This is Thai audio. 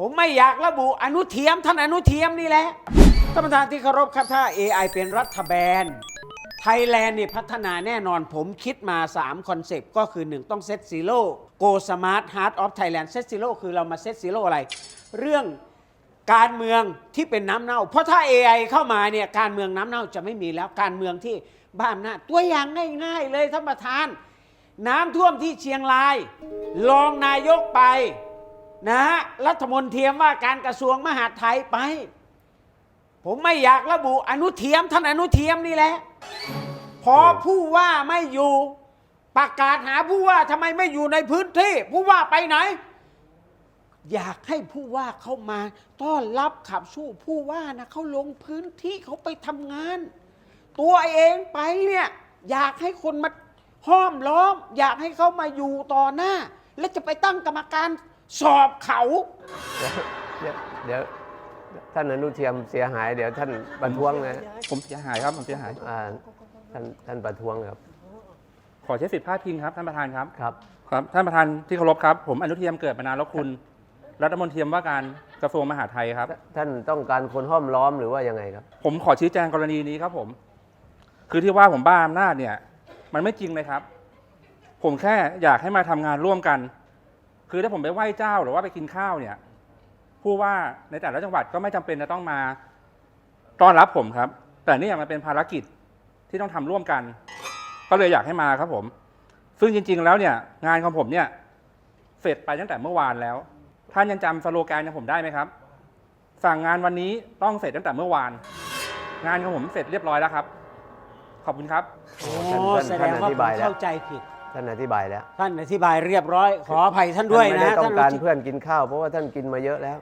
ผมไม่อยากระบุอนุเทียมท่านอนุเทียมนี่แหละท่านประธานที่เคารพครับถ้า AI เป็นรัฐบาลไทยแลนด์นี่พัฒนาแน่นอนผมคิดมา 3 คอนเซปต์ ก็คือ 1 ต้องเซตซีโร่โกสมาร์ทฮาร์ดออฟไทยแลนด์เซตซีโร่คือเรามาเซตซีโร่อะไร เรื่องการเมืองที่เป็นน้ำเน่า เพราะถ้า AI เข้ามาเนี่ยการเมืองน้ำเน่าจะไม่มีแล้วการเมืองที่บ้าอำนาจตัวอย่างง่าย ๆ เลยท่านประธาน น้ำท่วมที่เชียงรายรองนายกไป นะฮะรัฐมนตรีว่าการกระทรวงมหาดไทยไป ผมไม่อยากระบุอนุเทียมท่านอนุเทียมนี่แหละ พอผู้ว่าไม่อยู่ประกาศหาผู้ว่าทำไมไม่อยู่ในพื้นที่ ผู้ว่าไปไหน อยากให้ผู้ว่าเข้ามา ต้อนรับขับสู้ผู้ว่านะเขาลงพื้นที่เขาไปทำงาน ตัวเองไปเนี่ยอยากให้คนมาห้อมล้อม อยากให้เขามาอยู่ต่อหน้า แล้วจะไปตั้งกรรมการ สอบเขา เดี๋ยวเดี๋ยวท่านอนุเทียมเสียหาย เดี๋ยวท่านประท้วงนะผมเสียหายครับผมเสียหาย อ่าท่านท่านประท้วงครับขอใช้สิทธิพาดพิงครับท่านประธานครับ ครับ ครับท่านประธานที่เคารพครับ ผมอนุเทียมเกิดมานานแล้วคุณ รัฐมนตรีว่าการกระทรวงมหาดไทยครับ ท่านต้องการคนห้อมล้อมหรือว่ายังไงครับ ผมขอชี้แจงกรณีนี้ครับผม คือที่ว่าผมบ้าอำนาจเนี่ย มันไม่จริงเลยครับ ผมแค่อยากให้มาทำงานร่วมกัน คือถ้าผมไปไหว้เจ้าหรือว่าไปกินข้าวเนี่ย ผู้ว่าในแต่ละจังหวัดก็ไม่จำเป็นจะต้องมาต้อนรับผมครับ แต่นี่มันเป็นภารกิจที่ต้องทำร่วมกัน ก็เลยอยากให้มาครับผม ซึ่งจริง ๆ แล้วเนี่ย งานของผมเนี่ย เสร็จไปตั้งแต่เมื่อวานแล้ว ท่านยังจำสโลแกนของผมได้ไหมครับ สั่งงานวันนี้ต้องเสร็จตั้งแต่เมื่อวาน งานของผมเสร็จเรียบร้อยแล้วครับ ขอบคุณครับ โอ้แสดงว่าผมบายแล้วเข้าใจผิด ท่านอธิบายแล้วท่านอธิบายเรียบร้อย ขออภัยท่านด้วยท่านไม่นะได้ต้องการท่านเพื่อนกินข้าวเพราะว่าท่านกินมาเยอะแล้ว